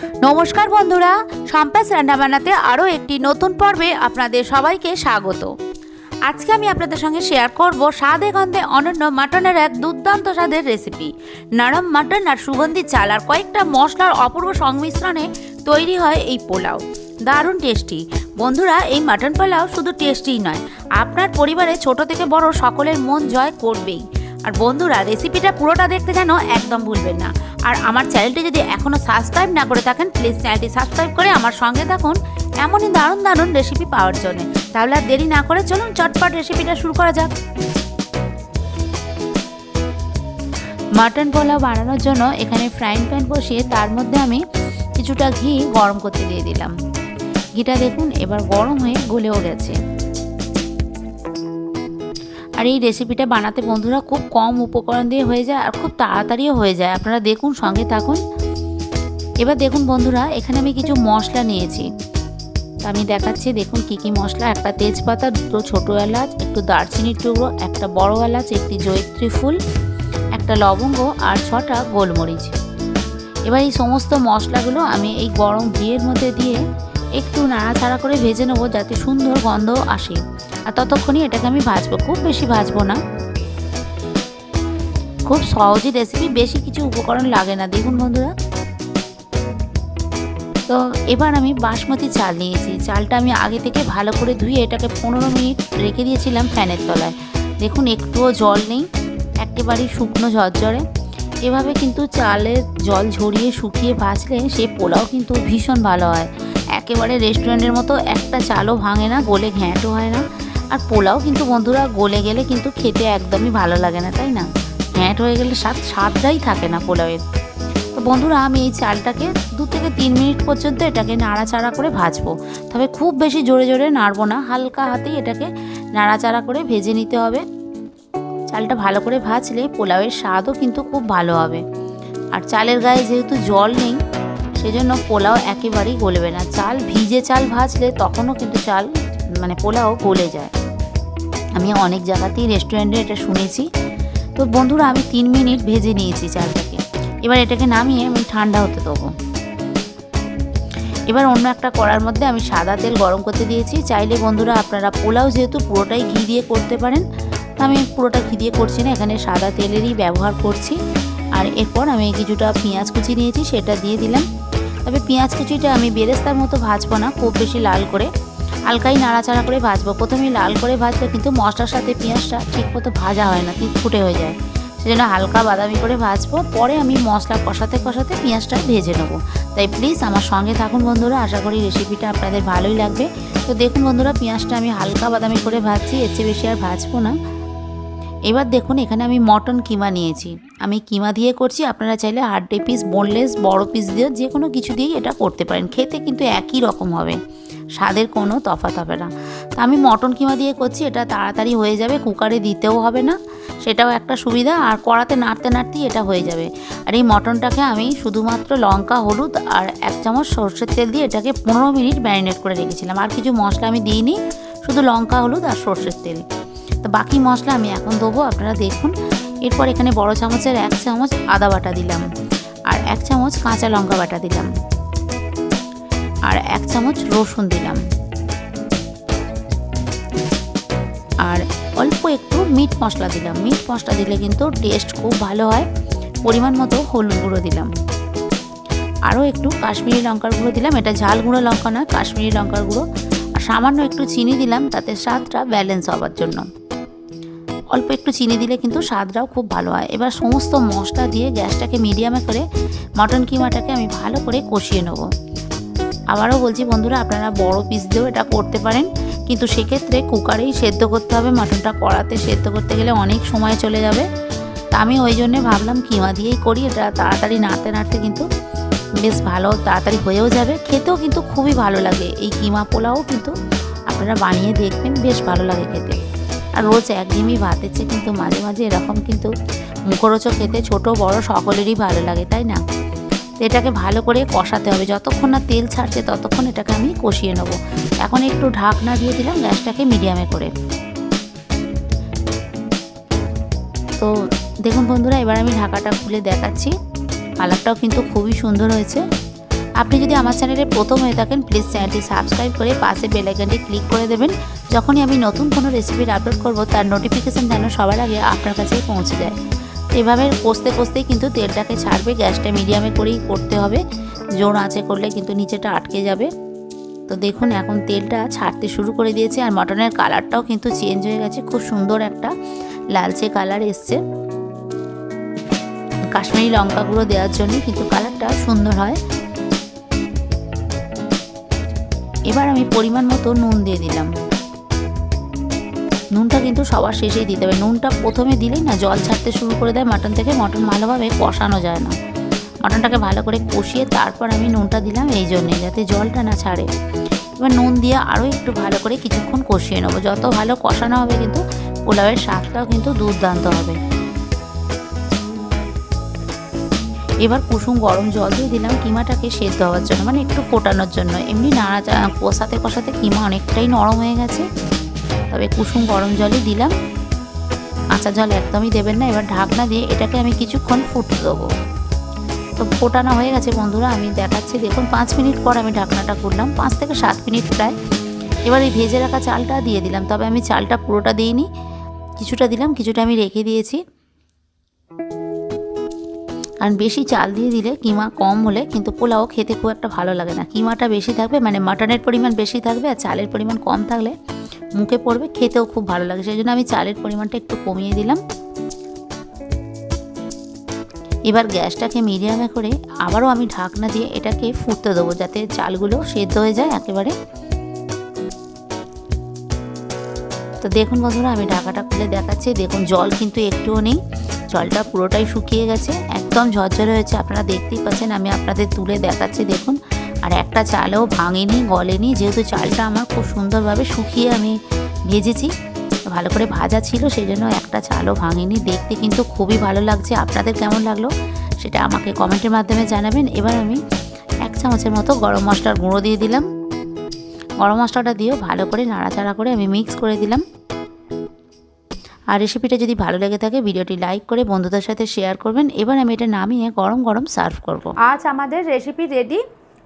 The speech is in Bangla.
নমস্কার বন্ধুরা সম্পাস রান্নাবান্নাতে আরও একটি নতুন পর্বে আপনাদের সবাইকে স্বাগত। আজকে আমি আপনাদের সঙ্গে শেয়ার করব স্বাদে গন্ধে অনন্য মাটনের এক দুর্দান্ত স্বাদের রেসিপি নরম মাটন আর সুগন্ধি চাল আর কয়েকটা মশলার অপূর্ব সংমিশ্রণে তৈরি হয় এই পোলাও। দারুণ টেস্টি বন্ধুরা, এই মাটন পোলাও শুধু টেস্টিই নয়, আপনার পরিবারে ছোট থেকে বড় সকলের মন জয় করবেই। আর বন্ধুরা রেসিপিটা পুরোটা দেখতে যেন একদম ভুলবেন না। আর আমার চ্যানেলটি যদি এখনও সাবস্ক্রাইব না করে থাকেন প্লিজ চ্যানেলটি সাবস্ক্রাইব করে আমার সঙ্গে থাকুন এমনই দারুণ দারুণ রেসিপি পাওয়ার জন্য। তাহলে আর দেরি না করে চলুন চটপট রেসিপিটা শুরু করা যাক। মাটন পোলাও বানানোর জন্য এখানে ফ্রাইং প্যান বসিয়ে তার মধ্যে আমি কিছুটা ঘি গরম করতে দিয়ে দিলাম। ঘিটা দেখুন এবার গরম হয়ে গলেও গেছে। আর এই রেসিপিটা বানাতে বন্ধুরা খুব কম উপকরণ দিয়ে হয়ে যায় আর খুব তাড়াতাড়িও হয়ে যায়। আপনারা দেখুন, সঙ্গে থাকুন। এবার দেখুন বন্ধুরা, এখানে আমি কিছু মশলা নিয়েছি। আমি দেখাচ্ছি, দেখুন কি কি মশলা। একটা তেজপাতা, দুটো ছোটো এলাচ, একটু দারচিনির টুকরো, একটা বড় এলাচ, একটি জয়িত্রী ফুল, একটা লবঙ্গ আর ছটা গোলমরিচ। এবার এই সমস্ত মশলাগুলো আমি এই গরম ঘিয়ের মধ্যে দিয়ে একটু নাড়াচাড়া করে ভেজে নেব যাতে সুন্দর গন্ধ আসে। আর ততক্ষণই এটাকে আমি ভাজবো। খুব বেশি ভাজবো না। খুব সহজই রেসিপি বেশি কিছু উপকরণ লাগে না, দেখুন বন্ধুরা। তো এবার আমি বাসমতি চাল নিয়েছি। চালটা আমি আগে থেকে ভালো করে ধুয়ে এটাকে পনেরো মিনিট রেখে দিয়েছিলাম ফ্যানের তলায়। দেখুন, একটুও জল নেই, একেবারেই শুকনো ঝরঝরে। এভাবে কিন্তু চালের জল ঝরিয়ে শুকিয়ে ভাজলে সে পোলাও কিন্তু ভীষণ ভালো হয়। একেবারে রেস্টুরেন্টের মতো একটা চালও ভাঙে না গলে ঘ্যাঁটও হয় না। আর পোলাও কিন্তু বন্ধুরা গলে গেলে কিন্তু খেতে একদমই ভালো লাগে না, তাই না? ঘ্যাঁট হয়ে গেলে স্বাদ, স্বাদটাই থাকে না পোলাওয়ের। তো বন্ধুরা, আমি এই চালটাকে দু থেকে তিন মিনিট পর্যন্ত এটাকে নাড়াচাড়া করে ভাজবো। তবে খুব বেশি জোরে জোরে নাড়বো না, হালকা হাতেই এটাকে নাড়াচাড়া করে ভেজে নিতে হবে। চালটা ভালো করে ভাজলে পোলাওয়ের স্বাদও কিন্তু খুব ভালো হবে। আর চালের গায়ে যেহেতু জল নেই, সেজন্য পোলাও একেবারেই গলবে না। চাল, ভিজে চাল ভাজলে তখনও কিন্তু চাল মানে পোলাও গলে যায়। আমি অনেক জায়গাতেই রেস্টুরেন্টে এটা শুনেছি। তো বন্ধুরা, আমি তিন মিনিট ভেজে নিয়েছি চালটাকে। এবার এটাকে নামিয়ে আমি ঠান্ডা হতে দেবো। এবার অন্য একটা কড়ার মধ্যে আমি সাদা তেল গরম করতে দিয়েছি। চাইলে বন্ধুরা, আপনারা পোলাও যেহেতু পুরোটাই ঘি দিয়ে করতে পারেন আমি পুরোটা ঘি দিয়ে করছি না, এখানে সাদা তেলেরই ব্যবহার করছি। আর এরপর আমি কিছুটা পেঁয়াজ কুচি নিয়েছি, সেটা দিয়ে দিলাম। তবে পেঁয়াজ কুচিটা আমি বেরেস্তার মতো ভাজবো না, খুব বেশি লাল করে। হালকাই নাড়াচাড়া করে ভাজবো। প্রথমে লাল করে ভাজলে কিন্তু মশলার সাথে পেঁয়াজটা ঠিক মতো ভাজা হয় না ঠিক ফুটে হয়ে যায়। সেজন্য হালকা বাদামি করে ভাজবো। পরে আমি মশলা কষাতে কষাতে পেঁয়াজটা ভেজে নেব। তাই প্লিজ আমার সঙ্গে থাকুন বন্ধুরা, আশা করি রেসিপিটা আপনাদের ভালোই লাগবে। তো দেখুন বন্ধুরা, পেঁয়াজটা আমি হালকা বাদামি করে ভাজছি, এর চেয়ে বেশি আর ভাজবো না। এবার দেখুন, এখানে আমি মটন কিমা নিয়েছি। আমি কিমা দিয়ে করছি, আপনারা চাইলে হাড্ডি পিস বোনলেস বড় পিস দিয়ে যে কোনো কিছু দিয়েই এটা করতে পারেন। খেতে কিন্তু একই রকম হবে। স্বাদের কোনো তফাৎ হবে না। তো আমি মটন কিমা দিয়ে করছি, এটা তাড়াতাড়ি হয়ে যাবে, কুকারে দিতেও হবে না। সেটাও একটা সুবিধা, আর কড়াতে নাড়তে নাড়তেই এটা হয়ে যাবে। আর এই মটনটাকে আমি শুধুমাত্র লঙ্কা, হলুদ আর এক চামচ সর্ষের তেল দিয়ে এটাকে পনেরো মিনিট ম্যারিনেট করে রেখেছিলাম। আর কিছু মশলা আমি দিইনি, শুধু লঙ্কা, হলুদ আর সর্ষের তেল। তো বাকি মশলা আমি এখন দেবো, আপনারা দেখুন। এরপর এখানে বড় চামচের এক চামচ আদা বাটা দিলাম, আর এক চামচ কাঁচা লঙ্কা বাটা দিলাম। আর এক চামচ রসুন দিলাম। আর অল্প একটু মিট মশলা দিলাম। মিট মশলা দিলে কিন্তু টেস্ট খুব ভালো হয়। পরিমাণ মতো হলুদ গুঁড়ো দিলাম। আরও একটু কাশ্মীরি লঙ্কার গুঁড়ো দিলাম। এটা ঝাল গুঁড়ো লঙ্কা নয়, কাশ্মীরি লঙ্কার গুঁড়ো। আর সামান্য একটু চিনি দিলাম, তাতে স্বাদটা ব্যালেন্স হওয়ার জন্য। অল্প একটু চিনি দিলে কিন্তু স্বাদটাও খুব ভালো হয়। এবার সমস্ত মশলা দিয়ে গ্যাসটাকে মিডিয়ামে করে মটন কিমাটাকে আমি ভালো করে কষিয়ে নেব। আবারও বলছি বন্ধুরা, আপনারা বড় পিস দিয়েও এটা করতে পারেন। কিন্তু সেক্ষেত্রে কুকারেই সেদ্ধ করতে হবে, মাটনটা কড়াতে সেদ্ধ করতে গেলে অনেক সময় চলে যাবে। তা আমি ওই জন্যে ভাবলাম কিমা দিয়েই করি, এটা তাড়াতাড়ি নাড়তে নাড়তে কিন্তু বেশ ভালো, তাড়াতাড়ি হয়েও যাবে। খেতেও কিন্তু খুবই ভালো লাগে, এই কিমা পোলাও কিন্তু আপনারা বানিয়ে দেখবেন, বেশ ভালো লাগে খেতে। আর রোজ একঘেয়েমি ভাতের চেয়ে কিন্তু মাঝে মাঝে এরকম কিন্তু মুখরোচক খেতে ছোট, বড় সকলেরই ভালো লাগে, তাই না? এটাকে ভালো করে কষাতে হবে। যতক্ষণ না তেল ছাড়ছে, ততক্ষণ এটাকে আমি কষিয়ে নেব। এখন একটু ঢাকনা দিয়ে দিলাম গ্যাসটাকে মিডিয়ামে করে। তো দেখুন বন্ধুরা, এবার আমি ঢাকাটা খুলে দেখাচ্ছি। কালারটাও কিন্তু খুবই সুন্দর হয়েছে। আপনি যদি আমার চ্যানেলে প্রথম হয়ে থাকেন, প্লিজ চ্যানেলটি সাবস্ক্রাইব করে পাশে বেল আইকনটি ক্লিক করে দেবেন। যখনই আমি নতুন কোনো রেসিপির আপলোড করব, তার নোটিফিকেশান যেন সবার আগে আপনার কাছেই পৌঁছে যায়। এভাবে কষতে কষতেই কিন্তু তেলটাকে ছাড়বে, গ্যাসটা মিডিয়ামে করেই করতে হবে। জোর আঁচে করলে কিন্তু নিচেটা আটকে যাবে। তো দেখুন, এখন তেলটা ছাড়তে শুরু করে দিয়েছে আর মটনের কালারটাও কিন্তু চেঞ্জ হয়ে গেছে। খুব সুন্দর একটা লালচে কালার এসছে। কাশ্মীরি লঙ্কা গুঁড়ো দেওয়ার জন্য কিন্তু কালারটা সুন্দর হয়। এবার আমি পরিমাণ মতো নুন দিয়ে দিলাম। নুনটা কিন্তু সবার শেষেই দিতে হবে। নুনটা প্রথমে দিলেই না জল ছাড়তে শুরু করে দেয়, মাটন থেকে মটন ভালোভাবে কষানো যায় না। মটনটাকে ভালো করে কষিয়ে তারপর আমি নুনটা দিলাম এই জন্যে, যাতে জলটা না ছাড়ে। এবার নুন দিয়ে আরও একটু ভালো করে কিছুক্ষণ কষিয়ে নেব। যত ভালো কষানো হবে কিন্তু পোলাওয়ের স্বাদটাও কিন্তু দুর্দান্ত হবে। এবার কুসুম গরম জল দিয়ে দিলাম কিমাটাকে সেদ্ধ হওয়ার জন্য মানে একটু ফোটানোর জন্য। এমনি নাড়া কষাতে কষাতে কিমা অনেকটাই নরম হয়ে গেছে। তবে কুসুম গরম জলই দিলাম। কাঁচা জল একদমই দেবেন না। এবার ঢাকনা দিয়ে এটাকে আমি কিছুক্ষণ ফুটতে দেবো। তো ফোটানো হয়ে গেছে বন্ধুরা, আমি দেখাচ্ছি। দেখুন, পাঁচ মিনিট পর আমি ঢাকনাটা করলাম পাঁচ থেকে সাত মিনিট প্রায়। এবার এই ভেজে রাখা চালটা দিয়ে দিলাম। তবে আমি চালটা পুরোটা দিইনি। কিছুটা দিলাম, কিছুটা আমি রেখে দিয়েছি। কারণ বেশি চাল দিয়ে দিলে কিমা কম হলে কিন্তু পোলাও খেতে খুব একটা ভালো লাগে না। কিমাটা বেশি থাকবে মানে মাটনের পরিমাণ বেশি থাকবে আর চালের পরিমাণ কম থাকলে মুখে পড়বে, খেতেও খুব ভালো লাগে। সেই জন্য আমি চালের পরিমাণটা একটু কমিয়ে দিলাম। এবার গ্যাসটাকে মিডিয়ামে করে আবারও আমি ঢাকনা দিয়ে এটাকে ফুটতে দেবো যাতে চালগুলো সেদ্ধ হয়ে যায় একেবারে। তো দেখুন বন্ধুরা, আমি ঢাকাটা খুলে দেখাচ্ছি। দেখুন, জল কিন্তু একটুও নেই। জলটা পুরোটাই শুকিয়ে গেছে। একদম ঝরঝরে হয়েছে। আপনারা দেখতেই পাচ্ছেন, আমি আপনাদের তুলে দেখাচ্ছি। দেখুন আর একটা চালও ভাঙেনি, গলেনি। যেহেতু চালটা আমার খুব সুন্দরভাবে শুকিয়ে আমি ভেজেছি, ভালো করে ভাজা ছিল সেই জন্য একটা চালও ভাঙেনি। দেখতে কিন্তু খুবই ভালো লাগছে। আপনাদের কেমন লাগল সেটা আমাকে কমেন্টের মাধ্যমে জানাবেন। এবার আমি এক চামচের মতো গরম মশলার গুঁড়ো দিয়ে দিলাম। গরম মশলাটা দিয়েও ভালো করে নাড়াচাড়া করে আমি মিক্স করে দিলাম। আর রেসিপিটা যদি ভালো লেগে থাকে, ভিডিওটি লাইক করে বন্ধুদের সাথে শেয়ার করবেন। এবার আমি এটা নামিয়ে গরম গরম সার্ভ করব। আজ আমাদের রেসিপি রেডি।